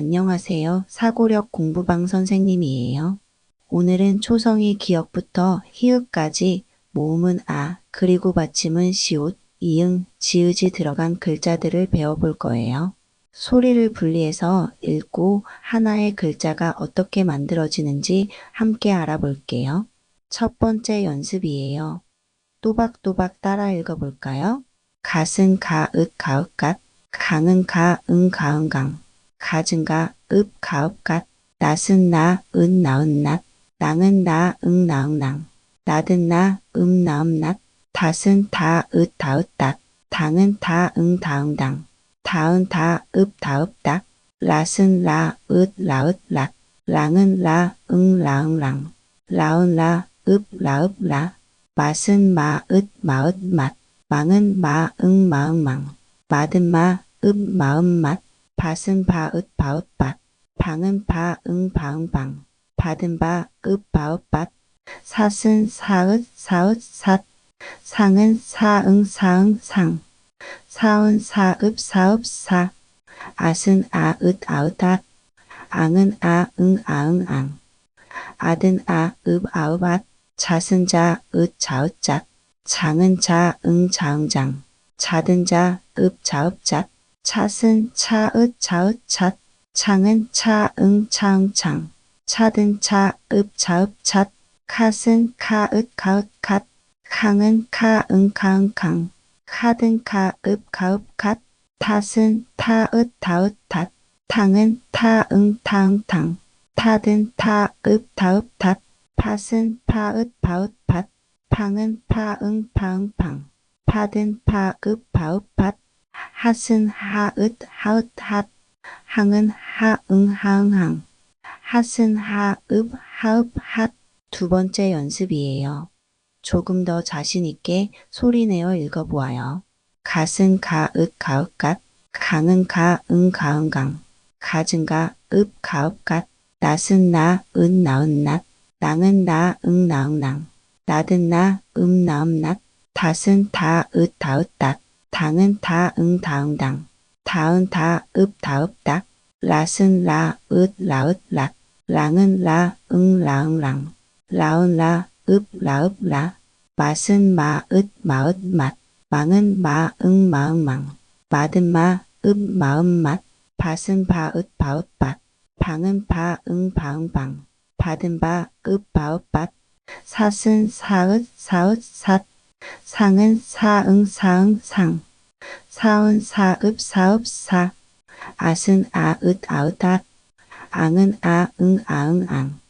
안녕하세요. 사고력 공부방 선생님이에요. 오늘은 초성이 기역부터 희읍까지 모음은 아, 그리고 받침은 시옷, 이응, 지읒이 들어간 글자들을 배워볼 거예요. 소리를 분리해서 읽고 하나의 글자가 어떻게 만들어지는지 함께 알아볼게요. 첫 번째 연습이에요. 또박또박 따라 읽어볼까요? 갓은 가읍 가읍갓, 강은 가응 가응강, 가진 가읍 가읍갓, 낫은 나 은 나은 낫, 낭은 나 응 나응낭, 나든 나음 나음 낫, 닷은 다읒 다읒 닷, 당은 다 응 다응 당, 다은 다 읍 다읍 닥, 랏은 라읒 라읒 랏, 랑은 라 응 라응 랑, 라은 라 읍 라읍 라, 맛은 마 읒 마읒 맛, 망은 마 응 마응 망, 맛은 마읍 마음 맛, 밭은 바읒 바읒 밭, 방은 바응 바응 방, 받은 바읍 바읍 밭, 삿은 사읒 사읒 삿, 상은 사응 사응 상, 사은 사읍 사읍 사, 앗은 아읒 아읒 앗, 앙은 아응 아응 앙, 아든 아읍 아읍 앗, 잣은 자읒 자읒 잣, 장은 자응 자응 장, 자든 자읍 자읍 잣, 찻은 차읒 자읒 찻, 창은 차응 차응 창, 차든 차읍 차읍 찻, 캇은 카읒 가읒 캇, 캉은 카응 카응 캉, 카든 카읍 가읍 갓, 탓은 타읒 다읒 탓, 탕은 타응 타응 탕, 타든 타읍 다읍 탓, 팥은 파읒 바읒 팥, 팡은 파응 파응 팡, 파든 파읍 바읍 팥, 핫은 하읒 하읒 핫, 항은 하응 하응 항, 핫은 하읍 하읍 핫. 두 번째 연습이에요. 조금 더 자신 있게 소리내어 읽어보아요. 갓은 가읒 가읒 갓, 강은 가응 가응 강, 가진 가읍 가읍 갓, 낫은 나은 나은 낫, 낭은 나응 나응 낭, 나든 나음 나음 낫, 닷은 다읒 다읒 닷, 당은 다 응 다응 당, 다은 다 읍 다읍 닥, 랏은 라 읒 라읒 랏, 랑은 라 응 라응 랑, 라은 라 읍 라읍 라, 맛은 마 읒 마읒 맛, 망은 마 응 마응 망, 맛은 마 읍 마음 맛, 밭은 바 읒 바읒 밭, 방은 바 응 바응 방, 받은 바 읍 바읍 밭, 삿은 사읒 사읒 삿, 상은 사응 사응 상, 사은 사읍 사읍 사, 앗은 아읒 아읒 앗, 앙은 아응 아응 앙,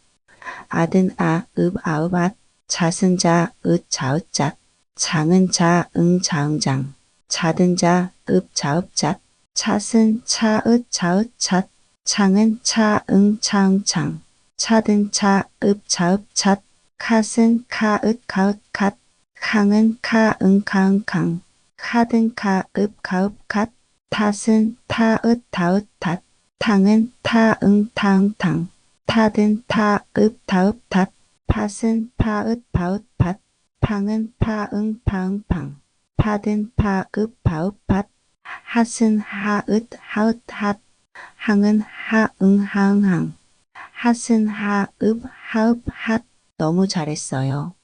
아든 아읍 아읍 앗, 잣은 자읒 자읒 잣, 장은 자응 자응 장, 자든 자읍 자읍 잣, 찻은 차읒 자읒 찻, 창은 차응 차응 창, 차든 차읍 차읍 찻, 캇은 카읒 가읒 캇, 캉은 카응 카응 캉, 카든 카 읍 가읍 캇, 탓은 타 읒 다읒 탓, 탕은 타응 타응 탕, 타든 타 읍 다읍 탓, 팥은 파 읒 바읒 팥, 팡은 파응 파응 팡, 파든 파 읍 바읍 팥, 핫은 하 읒 하읒 핫, 항은 하응 하응 항, 핫은 하 읍 하읍 핫. 너무 잘했어요.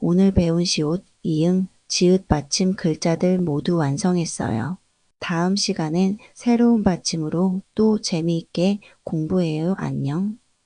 오늘 배운 시옷, 이응, 지읒 받침 글자들 모두 완성했어요. 다음 시간엔 새로운 받침으로 또 재미있게 공부해요. 안녕.